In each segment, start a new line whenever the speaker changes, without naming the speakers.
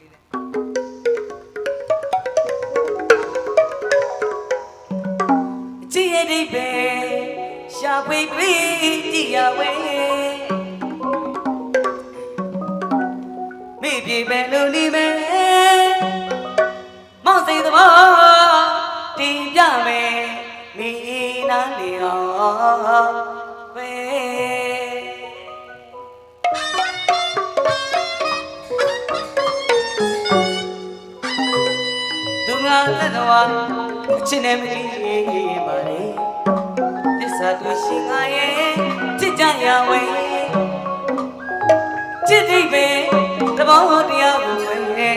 လေးနဲ့
ကြည်ရတဲ့ပဲရှာဖွေတွေ့ကြည်ရဝဲမိပြေပဲလို့နေမယ်မောင်စိတ်သဘောတင်ပြမယ်မိနာလေ လက်တော်အချင်းနဲ့မကြည့်ပါလေသစ္စာသူရှိငါရဲ့ချစ်ကြရဝဲချစ်တိတ်ပဲသဘောတရားကိုဝဲ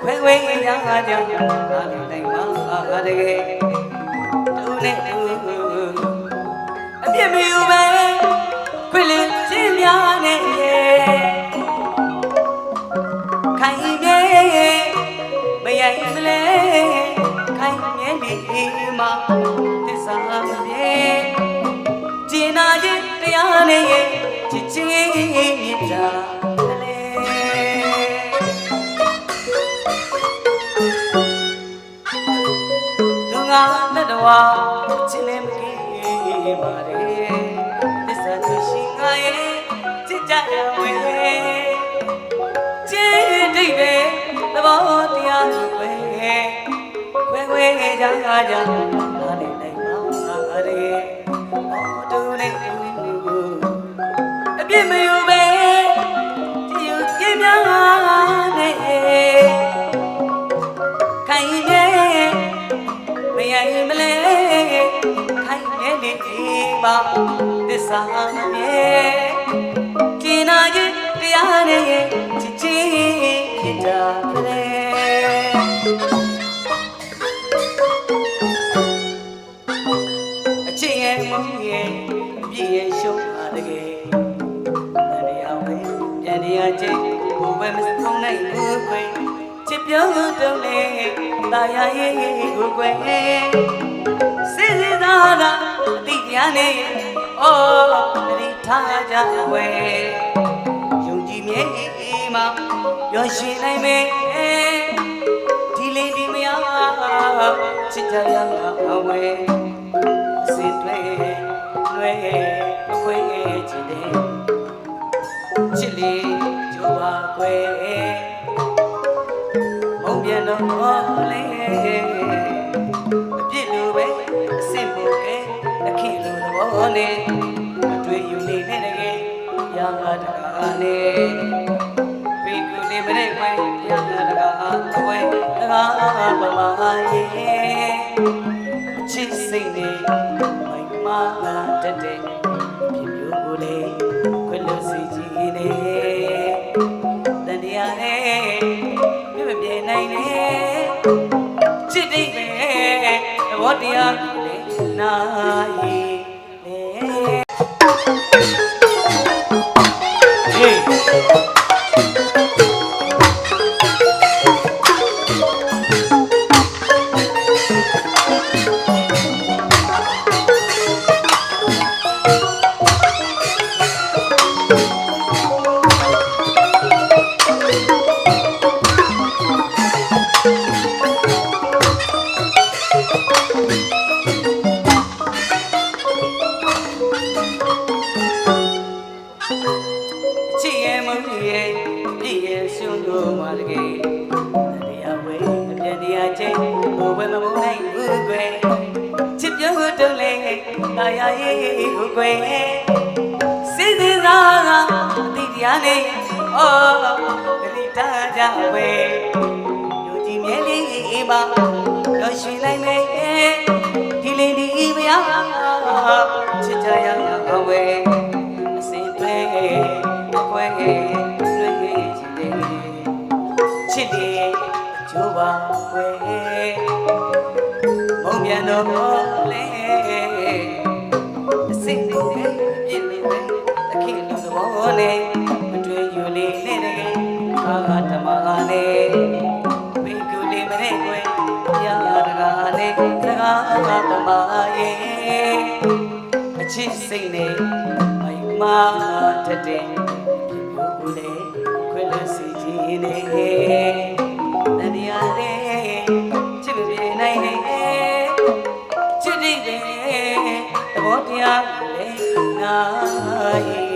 ခွဲဝဲရငါကြောင့်ငါလည်းနိုင်မှာတကယ်သူနဲ့သူအပြစ်မယူပဲခွင့်လင်းချင်းများနဲ့ခိုင်မြဲ မယိုင်မလဲခိုင်မြဲနေမှာသစ္စာမြဲကျင်နာခြင်းတရားနဲ့ရဲ့ချစ်ချင်းမြတ်တာလေသူငါလက်တော်ချင်းလည်းမကြီးပါလေ ကြကြကြနားနေနိုင်ပါရေအော်တူနေတူအပြစ်မယူပဲကြည်ယူပြင်းများနေခိုင်နေမယိုင်မလဲခိုင်နေနေပါသစ္စာမြဲကျင်နာခြင်းတရားနဲ့ချစ်ချင်းဖြစ်တာ အပြည့်ရဲ့ရှုံးတာတကယ်တရားပဲပြန်တရားချင်းဘုဘမဆုံးနိုင်ဘူးခွေချစ်ပြောလို့တုံးလေတာယာရဲ့ကိုကွယ်စစ်စစ်သားသာအတိတရားနဲ့အော်တတိထားကြဝဲယုံကြည်မြဲမှာပျော်ရွှင်နိုင်မယ်ဒီလေးဒီမယားချစ်ကြရအောင်ဝဲအစစ်တွေ လွဲအခွေချစ်တယ်ချစ်လေးကြိုးပါခွဲမုံပြန်တော့လေအပြစ်လိုပဲအစစ်မို့ကဲအခိလိုသဘောနဲ့အတွေ့ယူနေတဲ့တကယ်ရာဂတကာနဲ့ပေကူနေမနဲ့ဝဲရာဂတကာအဝဲတကာပမာရဲ့ချစ်စိတ်နဲ့မိုင်မာ နဲ့ချစ်တိတ်ပဲသဘောတရားကိုလေနာရီလေ
ဟေး
ချစ်ရဲ့ မုန်းရဲ့ပြည့်ရဲ့ရှုံးလို့မှာတကယ်တရားဝဲအပြည့်တရားချင်းဘိုးဘယ်မမုန်းနိုင်ဘူးကွယ်ချစ်ပြောတုံးလေတာယာရဲ့ကိုကွယ်စိတ်စဉ်းစားကအတိတရားနဲ့အော်ဂလိတာကြဝဲလူကြီးမြဲလေးပါတော့ရွှေလိုက်မယ်ဒီလေးဒီမယားချစ်ကြရအောင်ဝဲအစင်တွေ အခွဲလွှဲချစ်တယ်ချစ်တယ်အကျိုးပါခွဲမုံပြန်တော့လေအစင်တွေပြည့်နေတယ်တခင်လူသဘောနဲ့မတွေ့ယူလေးနဲ့တကယ်အာဓမ္မနဲ့ဝိကုလေးမနဲ့ကွယ်ရာတကာနဲ့စကားဓမ္မရဲ့အချစ်စိတ်နဲ့မိုင်မာတတ်တဲ့ဖြ စ်မျိုးကိုလေခွင့်လို့စီကြည်ရင်နေတတရားလေးချစ်မပြေနိုင်နေချစ်တိတယ်သဘောတရားလေးနာ